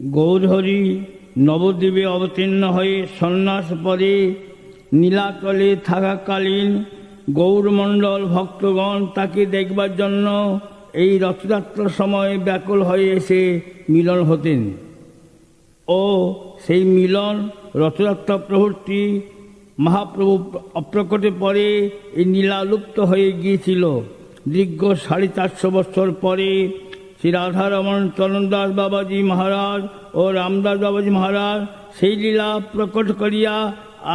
গৌরহরি নবদ্বীপে অবতীর্ণ হয়ে সন্ন্যাস পরে নীলাচলে থাকাকালীন গৌরমণ্ডল ভক্তগণ তাকে দেখবার জন্য এই রথযাত্রার সময় ব্যাকুল হয়ে এসে মিলন হতেন। ও সেই মিলন রথযাত্রা প্রভৃতি মহাপ্রভু অপ্রকটে পরে এই নীলালুপ্ত হয়ে গিয়েছিল। দীর্ঘ সাড়ে চারশো বছর পরে শ্রী রাধারমণ চরণদাস বাবাজি মহারাজ ও রামদাস বাবাজি মহারাজ সেই লীলা প্রকট করিয়া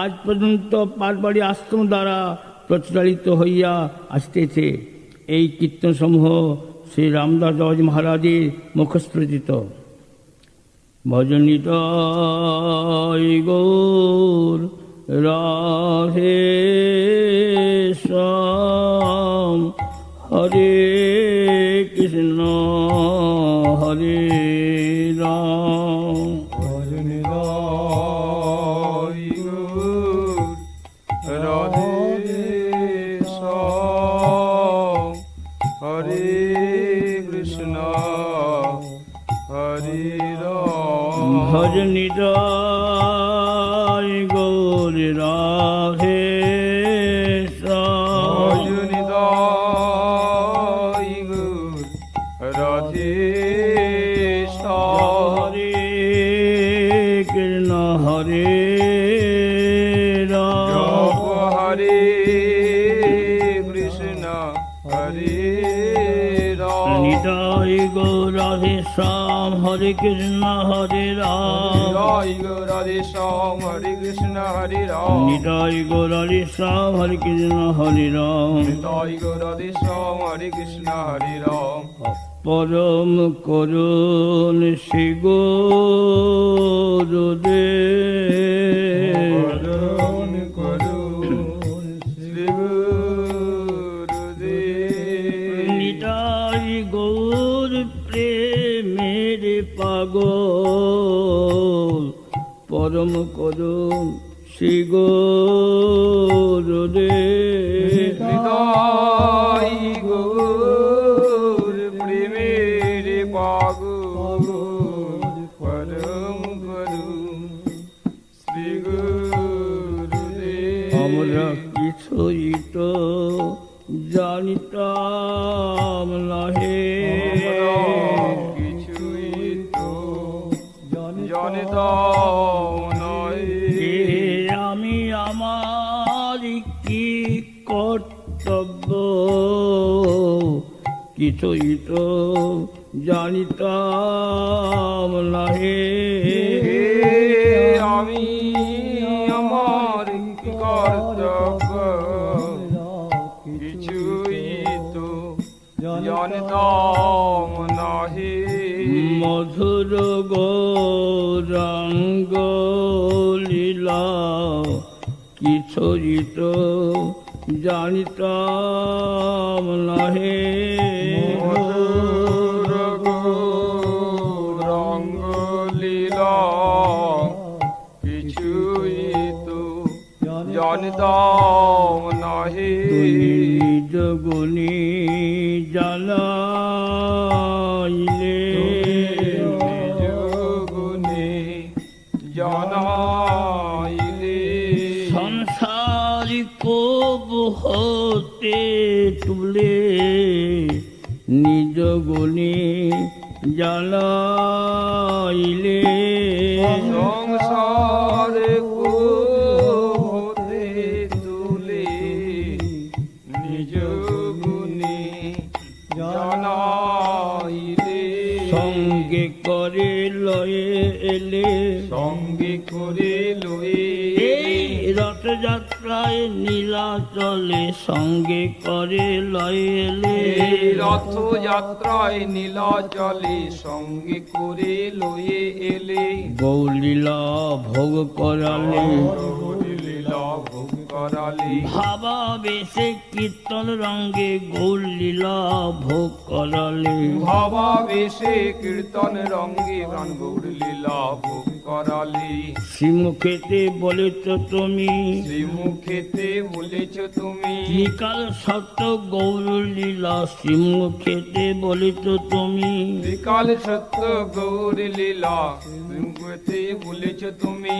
আজ পর্যন্ত পাটবাড়ি আশ্রম দ্বারা প্রচলিত হইয়া আসতেছে। এই কীর্তনসমূহ শ্রী রামদাস বাবাজি মহারাজের মুখস্ফৃত ভজনিত গৌর রাধে হরে কৃষ্ণ হরে রাম। হরে কৃষ্ণ হরে রাম। গো শ্যাম হরে কৃষ্ণ হরে রাম। নিতাই গৌরাধে শ্যাম হরে কৃষ্ণ হরে রাম। জয় গো শ্যাম হরে কৃষ্ণ হরে রাম। পরম করুণ শ্রী গুরুদেব। পরম করুণ শ্রী গৌর প্রেমের পরম করুণ শ্রী গুরুদেব আমরা কিছুই তো জানিতাম নাহে। জানিতাম নয়। আমি আমার কি কর্তব্য? কিছুই তো জানিতাম নাহে। আমি কিছুই জানিতাম নাহে। কিছুই তো জানতাম নাহি। নিজ গুণী জানাইলে। হতে তুলে নিজ গুণী জানাইলে সংসারে হতে তুলে নিজ গুণে জানাইলে সঙ্গে করে লয়ে এলে সঙ্গে করে লয়ে এই রথযাত্রায় নীলাচলে সঙ্গে করে লয়ে এলে রথযাত্রায় নীলাচলে সঙ্গে করে লয়ে এলে গৌলীলা ভোগ করালে। ভোগ করালে ভাবা বেশে কীর্তন রঙ্গে গৌলীলা ভোগ করালে। ভাবা বেশে কীর্তন রঙ্গে প্রাণ লীলা ভোগ করালে। শ্রীমুখেতে বলেছ তুমি। শ্রীমুখেতে বলেছ তুমি। ত্রিকাল সত্য গৌর লীলা শ্রীমুখেতে বলেছ তুমি। ত্রিকাল সত্য গৌর লীলা শ্রীমুখেতে বলেছ তুমি।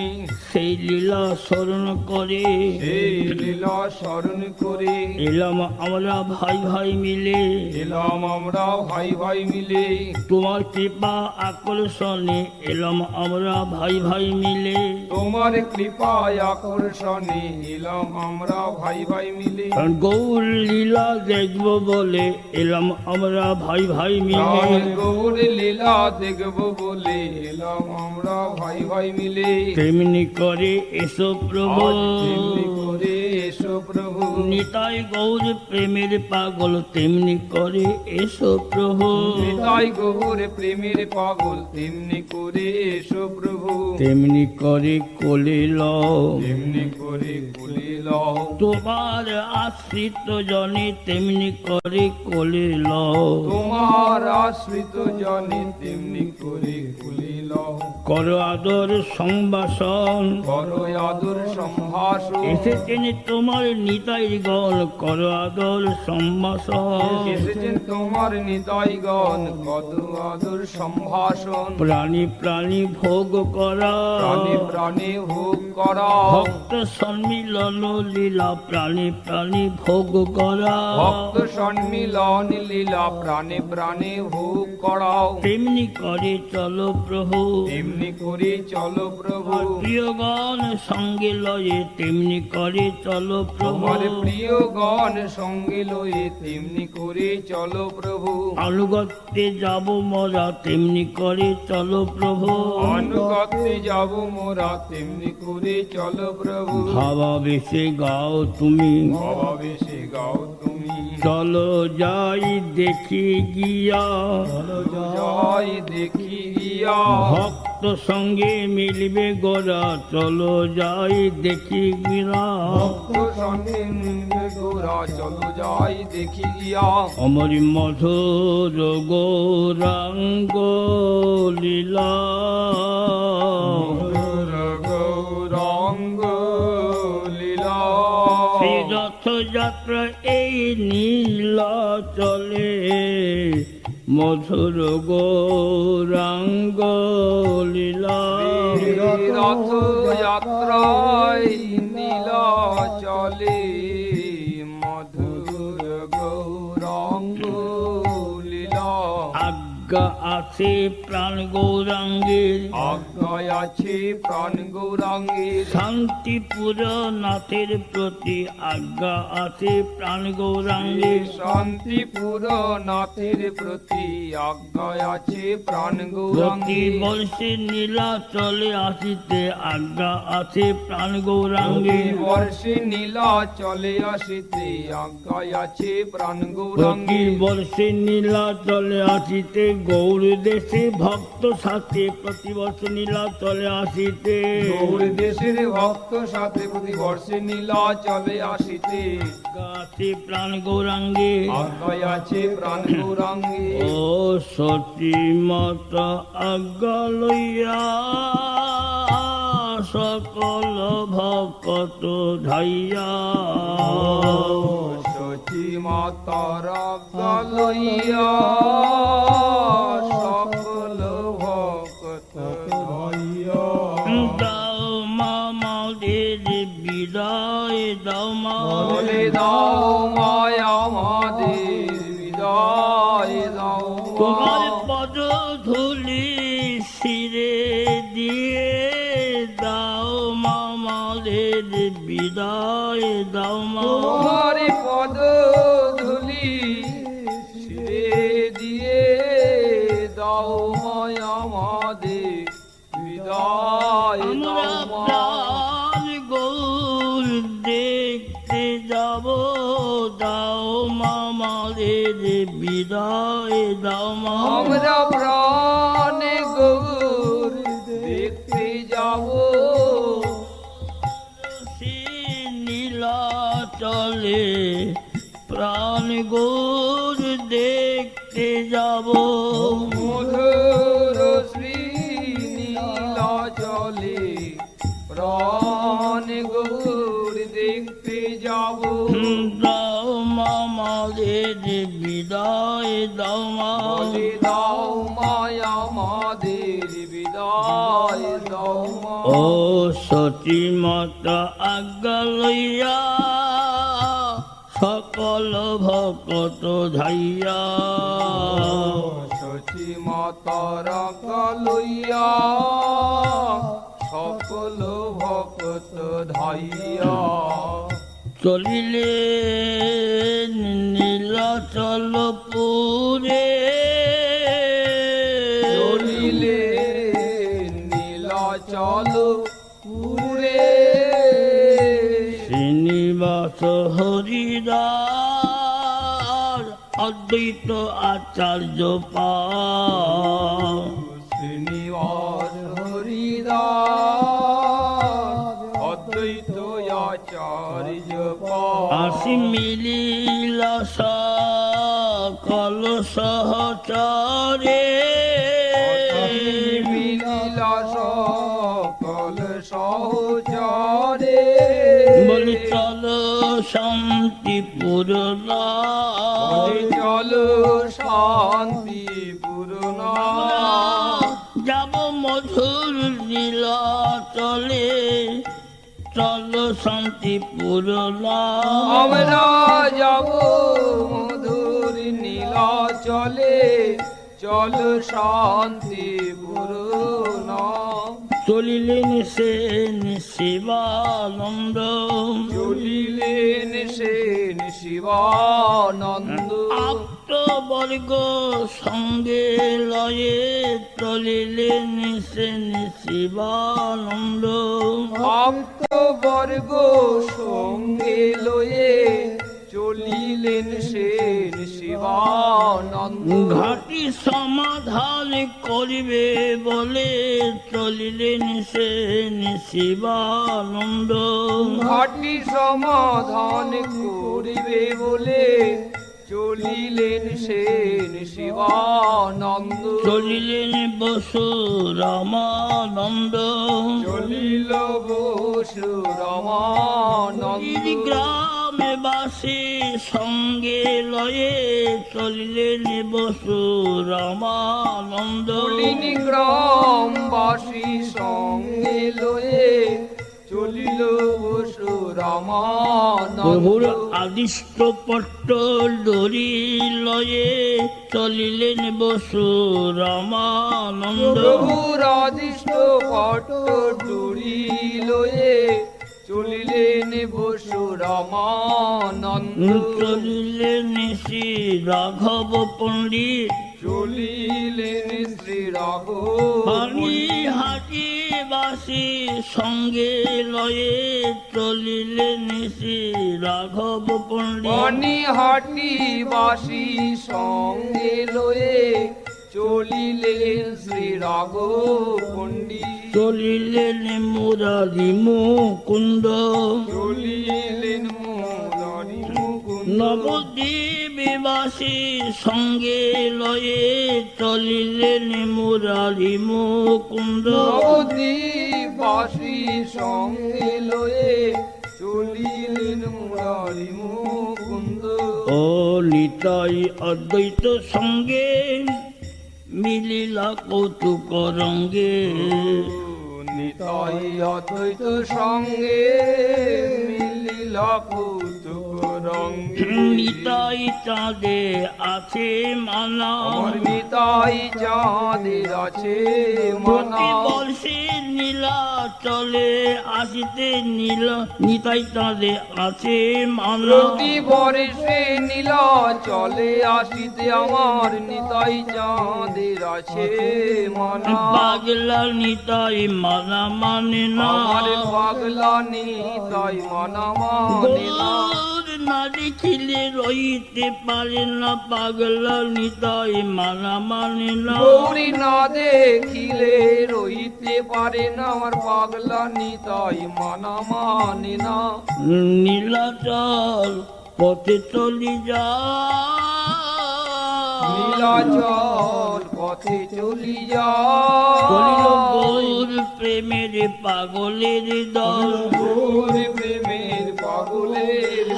সেই লীলা স্মরণ করে। সেই লীলা স্মরণ করে। এলাম আমরা ভাই ভাই মিলে। এলাম আমরা ভাই ভাই মিলে। তোমার কৃপা আকর্ষণে এলাম আমরা ভাই ভাই মিলে। তোমার কৃপায় আকর্ষণে এলাম আমরা ভাই ভাই মিলে। গৌর লীলা দেখব বলে এলাম আমরা ভাই ভাই মিলে। গৌর লীলা দেখব বলে এলাম আমরা ভাই ভাই মিলে। তেমনি করে এসো প্রভু। তেমনি করে এসো প্রভু। নিতাই গৌর প্রেমের পাগল তেমনি করে এসো প্রভু। তাই গৌর প্রেমের পাগল তেমনি করে এসো প্রভু। তেমনি করে কোলে লও। তেমনি করে কোলে লও। তোমার আশ্রিত জনে তেমনি করে কোলে লও। তোমার আশ্রিত জনে তেমনি করে কোলে কর আদর সংবাসন করো আদর সম্ভাষণ। এসেছেন তোমার নিতাই গণ কর আদর সম্ভাষণ। এসেছেন তোমার নিতাইগণ কত আদর সম্ভাষণ। প্রাণী প্রাণী ভোগ করা। প্রাণে প্রাণে ভোগ করা। ভক্ত সম্মিলন লীলা প্রাণী প্রাণী ভোগ করা। ভক্ত সম্মিলন লীলা প্রাণে প্রাণে ভোগ করাও তেমনি করে চলো প্রভু তেমনি করে চলো প্রভু। প্রিয়গণ সঙ্গে লয়ে তেমনি করে চলো প্রভু। তোমার প্রিয় গণ সঙ্গে লয়ে তেমনি করে চলো প্রভু। আনুগত্যে যাব মরা তেমনি করে চলো প্রভু। অনুগত্যে যাব মোরা তেমনি করে চলো প্রভু। ভাবাবেশে গাও তুমি। ভাবাবেশে গাও তুমি। চলো যাই দেখি গিয়া। চলো যাই দেখি গিয়া ভক্ত সঙ্গে মিলবে গোরা চলো যাই দেখি গিয়া। ভক্ত সঙ্গে মিলবে গোরা চলো যাই দেখি গিয়া। অমর মধুর গৌরাঙ্গ লীলা। গৌরাঙ্গ লীলা। রথযাত্রা এই নীলা চলে। মধুর গৌরাঙ্গ লীলা। নীলা চলে মধুর গৌরাঙ্গ লীলা। আজ্ঞা আছে প্রাণ গৌরাঙ্গের আজ্ঞায় আছে প্রাণ গৌরাঙ্গের শান্তিপুর নাথের প্রতি আজ্ঞা আছে প্রাণ গৌরাঙ্গের শান্তিপুর নাথের প্রতি আজ্ঞায় আছে প্রাণ প্রতি গৌরাঙ্গের বর্ষে নীলা চলে আসিতে আজ্ঞা আছে প্রাণ প্রতি গৌরাঙ্গের বর্ষে নীলা চলে আসিতে আজ্ঞায় আছে প্রাণ প্রতি গৌরাঙ্গের বর্ষে নীলা চলে আসিতে গৌর দেশে ভক্ত সাথে প্রতি বর্ষ নীলা চলে আসিতে গৌর দেশের ভক্ত সাথে প্রতি বর্ষে নীলা চলে আসিতে। আছে প্রাণ গৌরাঙ্গে। আজ্ঞায় আছে প্রাণ গৌরাঙ্গে। ও সতী মাতা আজ্ঞা লইয়া সকল ভকত ধাইয়া। মাতার আজ্ঞা দাও মায়া আমাদের বিদায় আমরা দাও প্রাণ গৌর দেখতে যাব দাও মামাদের বিদায় দাও আমরা প্রাণে গৌর দেখতে যাব। সে নীলা চলে প্রাণ গৌর দেখতে যাব। মামাদের বিদায় দাও দাও মায়া আমাদের বিদায় দাও ও সতী মাতা আজ্ঞা লইয়া সকল ভকত ধাইয়া। সচি মাতার ভক্ত ধাইয়া। চলিলে নীলাচল পুরে চলিলে নীলাচল পুরে শ্রীনিবাস হরিদার অদ্বৈত আচার্য পা আসি মিলিল সকল সহচরে। মিলিলা সকল সহচারে। বলি চল শান্তিপুর চল শান্তি পূর্ণ যাব মধুর নীলা চল শান্তিপুর আমরা যাব মধুর নীল চলে চল শান্তিপুর চলিলেন সেন শিবানন্দ চলিলেন সেন শিবানন্দ বর্গ সঙ্গে লয়ে চলিলেন সেন শিবানন্দ ভক্ত বর্গ সঙ্গে লয়ে চলিলেন সেন শিবানন্দ ঘাটি সমাধান করিবে বলে চলিলেন সেন শিবানন্দ ঘাটি সমাধান করিবে বলে চলিলেন সেন শিবানন্দ। চলিলেন বসু রামানন্দ। চলিল বসু রমানন্দ। গ্রামে বাসী সঙ্গে লয়ে চলিলেন বসু রামানন্দ। চলিনি গ্রামবাসী সঙ্গে লয়ে চলিল প্রভুর আদিষ্ট পট্ট দড়ি লয়ে চলিলেন বসু রামানন্দ। প্রভুর আদিষ্ট পট ডুরি লয়ে চলিলেন বসু রমানন্দ। চলিলেন শ্রী রাঘব পণ্ডিত চলিলেন শ্রী পানি রাঘব সঙ্গে লয়ে চলিলেন শ্রী রাঘব পণ্ডিত। পানিহাটি বাসী সঙ্গে লয়ে চলিলেন শ্রী রাঘব পণ্ডিত। চলিলেন মুরারি মুকুন্দ চলিলেন মুকুন্দ নবদ্বীপবাসী সঙ্গে লয়ে চলিলেন মুরারি মুকুন্দ। নবদ্বীপবাসী সঙ্গে লয়ে চলিলেন মুরারি মুকুন্দ। ও নিতাই অদ্বৈত সঙ্গে মিলিলা কৌতুক রঙ্গে। নিতাই অদ্বৈত সঙ্গে মিলিলা কৌতুক নিতাই চাঁদে আছে আমার নিতাই চাঁদের আছে মানা প্রতি বর্ষে নীলা চলে আসিতে নীলা। নিতাই চাঁদে আছে মানা প্রতি বর্ষে নীলা চলে আসিতে আমার নিতাই চাঁদের আছে মানা পাগলা নিতাই মানা মানে না। পাগলা নিতাই মানা মানে না। না দেখিলে রইতে পারে না পাগলা নিতাই মানা মানে না। গৌরী না দেখিলে রইতে পারে না আমার পাগলা নিতাই মানা মানে না। নীলাচল পথে চলি যা। নীলাচল পথে চলি যা। প্রেমের পাগলের দল। গৌর প্রেমের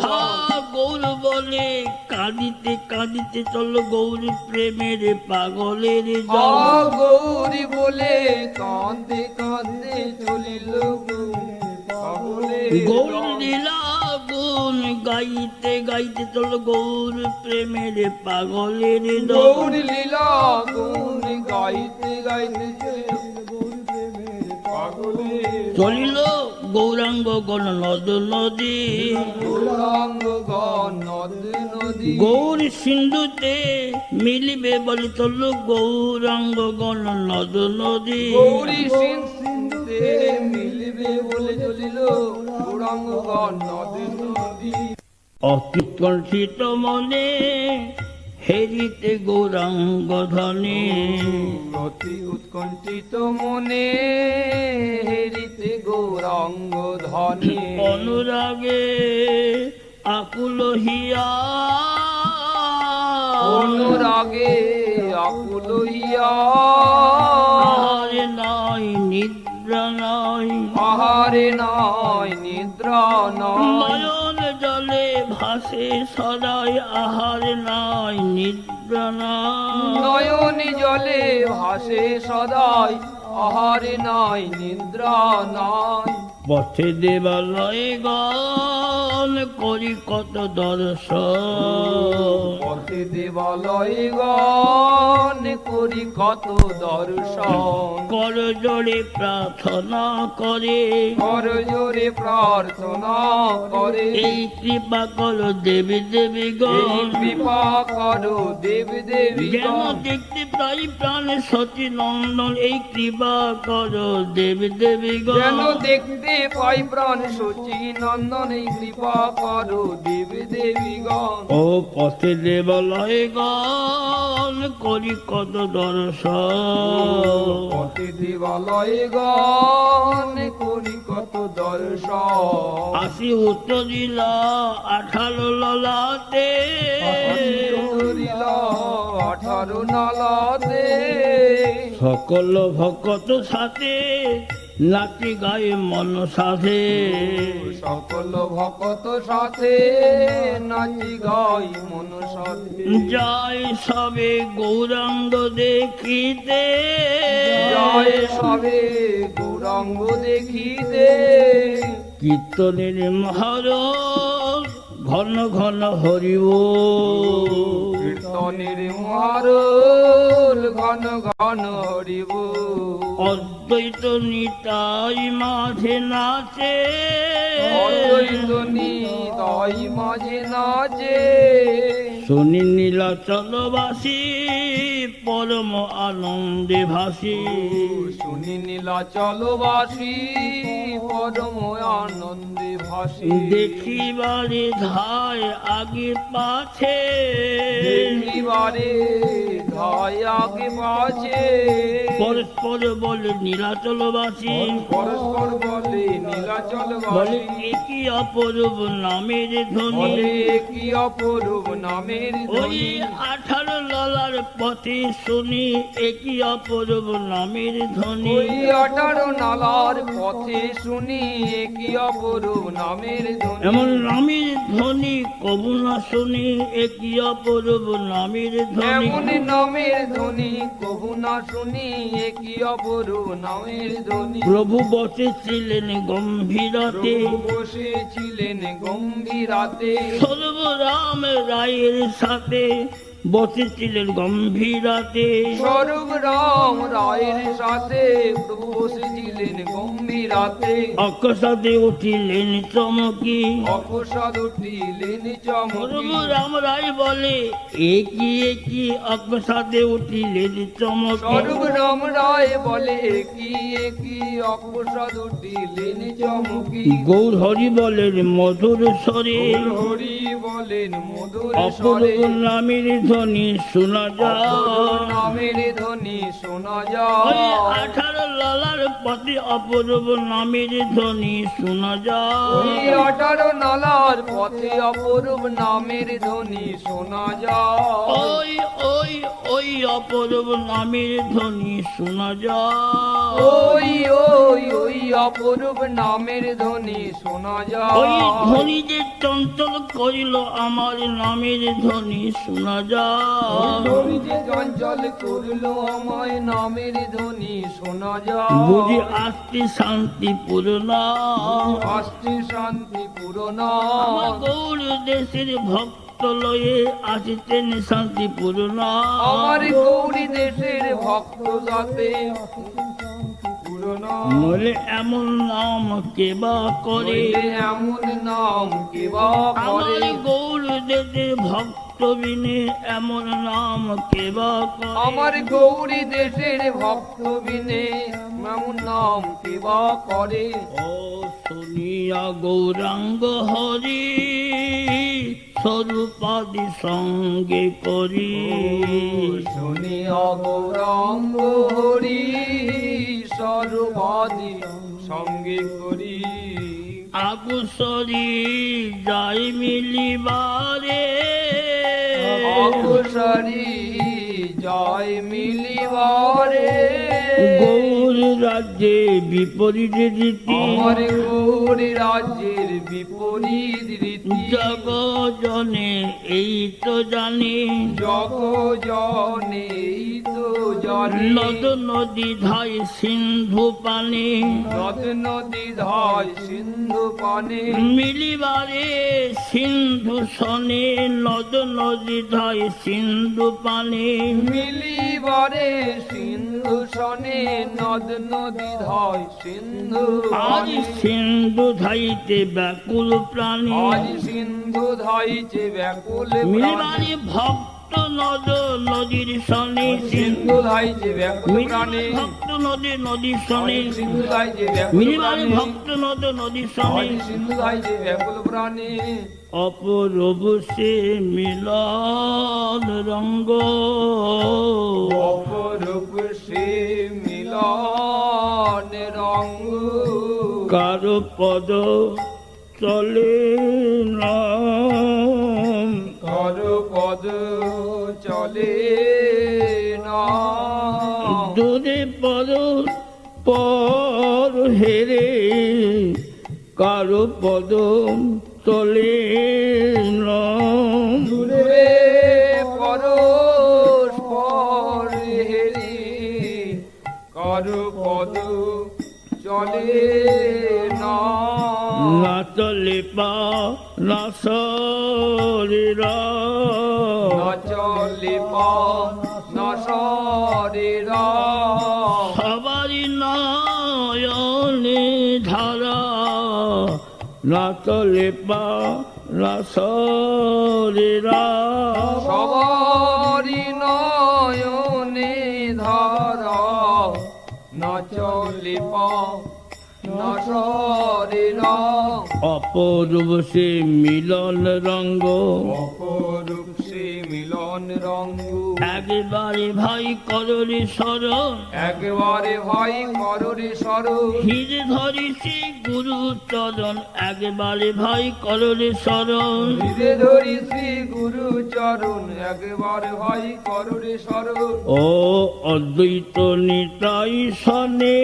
হা গৌর বলে কাঁদিতে কাঁদিতে চল গৌর প্রেমের পাগলের গৌরী বলে কাঁদতে কাঁদতে চলিল গৌর। লীলা গুণ গাইতে গাইতে চল গৌর প্রেমের পাগলের গৌর লীলা গুণ গাইতে গাইতে চলিল গৌরাঙ্গ গণ নদ নদী। গৌরাঙ্গ গণ নদ নদী। গৌর সিন্ধুতে মিলিবে বলে চল গৌরাঙ্গ গণ নদ নদী। গৌরী সিন্ধুতে মিলবে বলে চলিল গৌরাঙ্গ গণ নদ নদী। অতিকণ্ঠিত মনে হেরিতে গৌরাঙ্গ ধনে অতি উৎকণ্ঠিত মনে হেরিতে গৌরাঙ্গ ধনে অনুরাগে আকুল হিয়া। অনুরাগে আকুল আহারে নাই নিদ্রা নাই। আহারে নয় নিদ্রা নয় জলে ভাসে সদাই আহার নাই নিদ্রা জলে ভাসে সদাই আহার নাই নিদ্রা নয় পথে দেবালয়ে গান করি কত দর্শন। পথে দেবালয় গান করি কত দর্শন। কর জোরে প্রার্থনা করে। কর জোরে প্রার্থনা করে। এই কৃপা কর দেবী দেবী গণ কৃপা করো দেব দেবী যেন দেখতে পাই প্রাণ সতী নন্দন এই কৃপা কর দেবী দেবী যেন দেখতে পাই প্রাণ সচি নন্দন কৃপা করো দেব দেবী গণ। ও পথে দেবালয়ে গান করি কত দর্শন। পথে দেবালয় গান করি কত দর্শন। আসি উত্তরিলা আঠারো ললাতে। করিল আঠারো নালাতে। সকল ভকত সাথে নাচি গায়ে মন সাথে সকল ভকত সাথে নাচি গাই মন সাথে যাই সবে গৌরাঙ্গ দেখিতে। যাই সবে গৌরাঙ্গ দেখিতে। কীর্তনের মহারস ঘন ঘন হরিব। কীর্তনের ঘন ঘন হরিব। অদ্বৈত নিতাই মাঝে নাচে। অদ্বৈত নিতাই মাঝে নাচে। শনি নীলাচলবাসী পরম আনন্দে ভাসি। শুনি নীলাচলবাসী পরম আনন্দে ভাসি। দেখিবারে ধায় আগে পাছে। দেখিবারে ধায় আগে পাছে। পরস্পর বলে নীলাচলবাসী। পরস্পর বলে বলে নীলাচলবাসী একই অপরূপ নামের ধ্বনি। বলে কি অপরূপ নামের ওই আঠারো ললার পথে শুনি একই নামের ধ্বনি। ওই আঠারো নালার পথে শুনি কি অপরূপ নামের ধ্বনি। এমন নামের ধ্বনি কবু না শুনি একই নামের ধ্বনি। এমন নামের ধ্বনি কবু না শুনি অপরূপ নামের ধ্বনি। প্রভু বসেছিলেন গম্ভীরতে বসেছিলেন গম্ভীরাতে সর্বরাম রায়ের সাথে বসেছিলেন গম্ভীরাতে স্বরূপ রাম রায়ের সাথে প্রভু বসেছিলেন গম্ভীরাতে অকসাদে উঠিলেন চমকি। অকস্মাৎ উঠিলেন চমকি। সর্বরাম রায় বলে একই একই অকসাদে উঠিলেন চমকি। স্বরূপ রাম রায় বলে অকস্মাৎ উঠিলেন চমকি। গৌর হরি বলেন মধুর স্বরে। হরি বলেন মধুর অপূর্ব স্বরে নামের ধ্বনি শোনা যায়। নামের ধ্বনি শোনা ওই যায় আঠারো লালার পথে অপূর্ব নামের ধ্বনি শোনা ওই যায় আঠারো নালার পথে অপরূপ নামের ধ্বনি শোনা যায়। ওই ওই ওই অপূর্ব নামের ধ্বনি শোনা যায়। ওই ওই ওই অপরূপ নামের ধ্বনি শোনা ওই যায়। ধ্বনি যে চঞ্চল করিল আমার নামের ধ্বনি শোনা যায় করল আমায় নামের ধ্বনি শোনা যায়। বুঝি আস্তি শান্তি পূর্ণা আস্তে শান্তি গৌর দেশের ভক্ত লয়ে আসিতেন শান্তি পূর্ণা আমার গৌরী দেশের ভক্ত যাতে নলে এমন নাম কেবা করে? এমন নাম কেবা আমার করে? গৌর দেশের ভক্ত বিনে এমন নাম কেবা করে? আমার গৌরী দেশের ভক্ত বিনে এমন নাম কেবা করে? ও শুনিয়া গৌরাঙ্গ হরি স্বরূপাদি সঙ্গে করি। শুনিয়া গৌরাঙ্গ হরি সর্বাদি সঙ্গে করি। আগুসরি যাই মিলিবারে অকুশরী জয় মিলিবারে গৌর রাজ্যে বিপরীত রীতি। আমার গৌরী রাজ্যের বিপরীত রীতি। জগজনে এই তো জানে। জগ জনে তো জানি নদ নদী ধাই সিন্ধু পানি। নদ নদী ধায় সিন্ধু পানে। মিলিবারে সিন্ধু সনে নদ নদী ধাই সিন্ধু পানি। মিলিবারে সিন্ধু সনে নদ নদী ধায় সিন্ধু আজ সিন্ধু ধাইতে ব্যাকুল প্রাণী। আজ সিন্ধু ধাইছে ব্যাকুল মিলিবারে প্রাণী ভক্ত নদ নদীর সনে সিন্ধু ভক্ত নদী নদীর সনে সিন্ধু মিলিবারে প্রাণী ভক্ত নদ নদীর সনে সিন্ধু ব্যাকুল প্রাণী। অপরূপ সে মিলন রঙ্গ। অপরূপ সে মিলন রঙ্গ। কারও পদ চলে না। পদ চলে না। দূরে পদ পর হেরে কারও পদ চলে না। দূরে পরস্পর হেরি কর পদ চলে না। চলে পা না শরীরা চলে পা না শরীরা সবারই নয়নে ধারা না চলে পা না শরীরা সবারি নয়নে ধারা না চলে পা অপরূপ সে মিলন রঙ্গ অপরূপ মিলন রঙ্গ। একবারে ভাই কররে স্মরণ। একবারে ভাই কররে স্বরূপ হিরে ধরি সে গুরু চরণ। একবারে ভাই কররে স্মরণ। ধীরে ধরি শ্রী গুরু চরণ। একবারে ভাই কররে স্বরূপ ও অদ্বৈত নিতাই সনে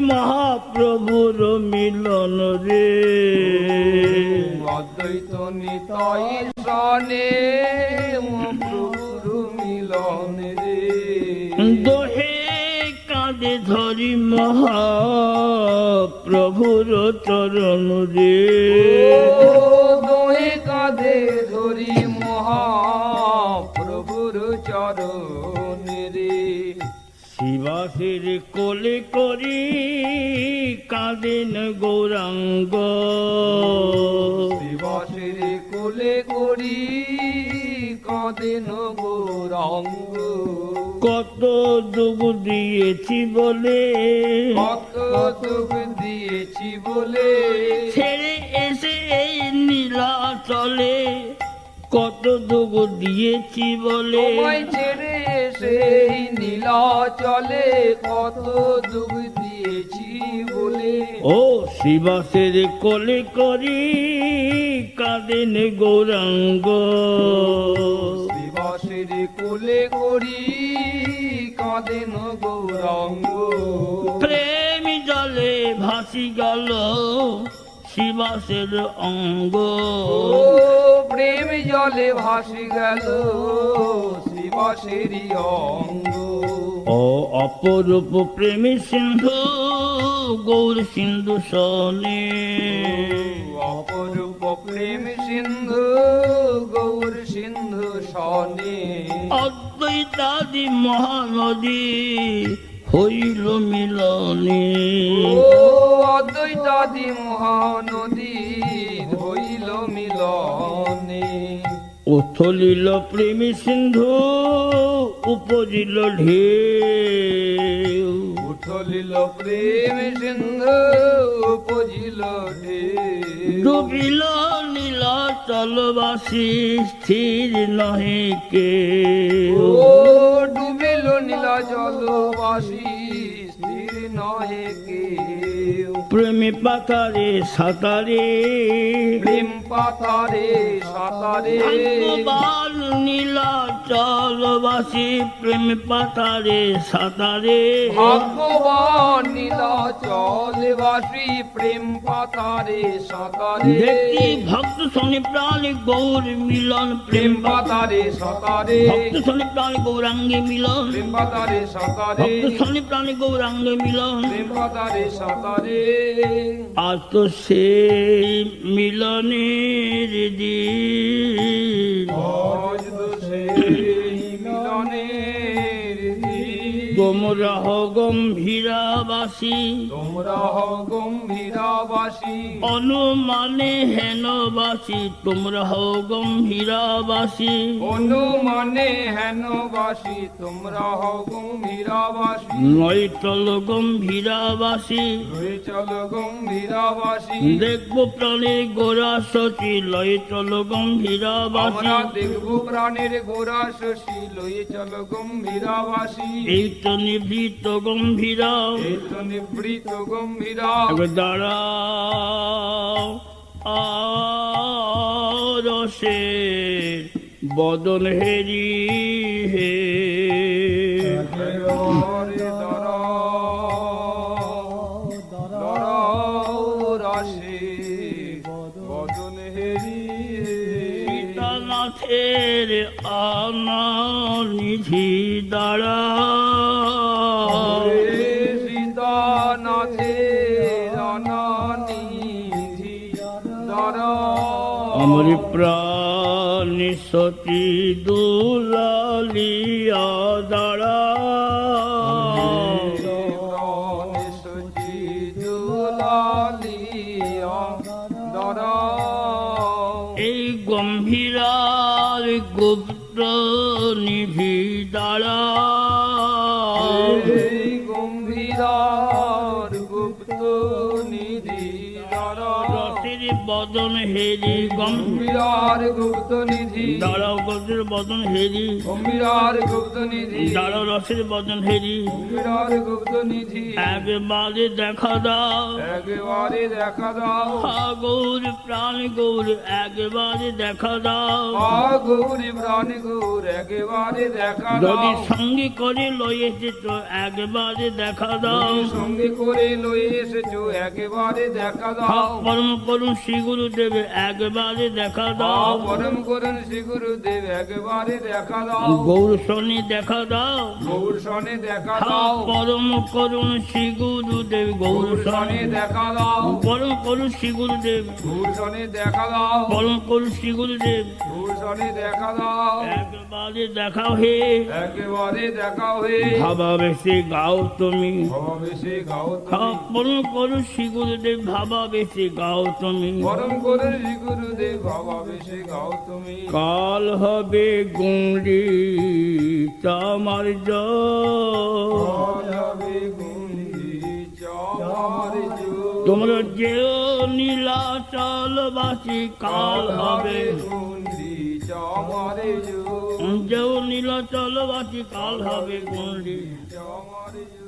মহাপ্রভুর মিলন রে। অদ্বৈত নিতাই প্রভুর মিলন রে। দোহে কাঁদে ধরি মহাপ্রভুর চরণ রে। দোহে কাঁধে ধরি মহাপ্রভুর চরণ রে। শিবাসের কোলে করি কাঁদেন গৌরাঙ্গ। শিবাসের কোলে করি কাঁদেন গৌরাঙ্গ কত দুঃখ দিয়েছি বলে। কত দুঃখ দিয়েছি বলে। ছেড়ে এসে এই নীলা চলে কত দুঃখ দিয়েছি বলে। ছেড়ে সেই নীলা চলে কত দুঃখ দিয়েছি ও শিবাসের কোলে করি কাঁদেন গৌরাঙ্গ। শিবাসের কোলে করি কাঁদেন গৌরাঙ্গ। প্রেম জলে ভাসি গেল শিবাসের অঙ্গ। প্রেম জলে ভাসি গেল শিবাসেরই অঙ্গ। ও অপরূপ প্রেমী সিন্ধু গৌর সিন্ধু সনে অপরূপ প্রেম সিন্ধু গৌর সিন্ধু সনে অদ্বৈতাদি মহানদী হইল মিলনে। অদ্বৈতাদি মহানদী হইল মিলনে। উথলিল প্রেমী সিন্ধু উপজিল ঢেউ। উঠলিল প্রেম সিন্ধু পজিল ডুবিল নীল নীলাচলবাসী স্থির নহে কে? ও ডুবিল নীল জলবাসী স্থির নহে কেউ প্রেমী পাতারে সাঁতারে। প্রেম পাতারে সাঁতারে। ভগবান নীলাচলবাসী প্রেম পাতারে সাঁতারে। ভগবান নীলা চলবাসী প্রেম পাতারে সাঁতারে। দেখি ভক্ত শনি প্রাণ গৌর মিলন প্রেম প্রেম পাতারে সাঁতারে। ভক্ত শনি প্রাণ গৌরাঙ্গে মিলন। প্রেম পাতারে সাঁতারে। ভক্ত শনি প্রাণ গৌরাঙ্গে মিলন। প্রেম পাতারে সাঁতারে। আজ তো সেই মিলনের দিন মিলনের। তোমরা গম্ভীরাবাসী। তোমরা গম্ভীরাবাসী। অনুমানে হেনবাসী তোমরা গম্ভীরাবাসী। অনুমানে হেনবাসী তোমরা হও গম্ভীরাবাসী। নৈতল গম্ভীরাবাসী। রয়ে চলো গম্ভীরাবাসী। দেখব প্রাণের গোড়া সচি লয় চল গম্ভীরাবাসী দেখব প্রাণের গোড়া শশী লয়ে চলো গম্ভীরাবাসী। এই তো নিভৃত গম্ভীরা। নিবৃত গম্ভীরা। একবার দাঁড়াও বদন হেরি হে। সীতানাথের আনা নিধি দাঁড়া প্রাণ সতী দুলালিয়া দাঁড়া হেরি গম্ভীর গম্ভীরার গুপ্ত নিধি। দাঁড়াও গজের বদন হেরি গম্ভীরার গুপ্ত নিধি। দাঁড়াও রসের বদন হেরি গম্ভীরার গুপ্ত নিধি। একবারে দেখা দাও। একেবারে দেখা দাও। হা গৌর প্রাণ গৌর একবারে দেখা দাও। আ গৌরী প্রাণ গৌর একেবারে দেখা যদি দাও সঙ্গে করে লয়েছে তো একবারে দেখা দাও। সঙ্গে করে লয়ে এসেছ একেবারে দেখা দাও। পরম করুন শ্রী গুরুদেব একবারে দেখা দাও। পরম করুন শ্রী গুরুদেব একেবারে দেখা দাও। গৌর শনি দেখা দাও। গৌর সনে দেখা হা দাও। পরম করুন শ্রী গুরুদেব গৌর শনি দেখা দাও। পরম করুন শ্রী গুরুদেব গৌর সনে দেখা দাও। পরম করুন শ্রী গুরুদেব গৌর সনে দেখা দাও। একবারে দেখাও হে। একেবারে দেখা হয়ে ভাবা বেশি গাও তুমি। ভাবাবেশে গাও হা তুমি। পরম করুন শ্রী গুরুদেব ভাবা বেশি গাও তুমি। পরম করে শ্রী গুরুদেব ভাবাবেশে গাও তুমি কাল হবে গুন্ডি চামার গুন্ডি চামার জোর। তোমরা যেও নীলাচল বাসি কাল হবে গুন্ডি চামারে জোর। যেও নীলাচল বাসি কাল হবে গুন্ডি চামারে।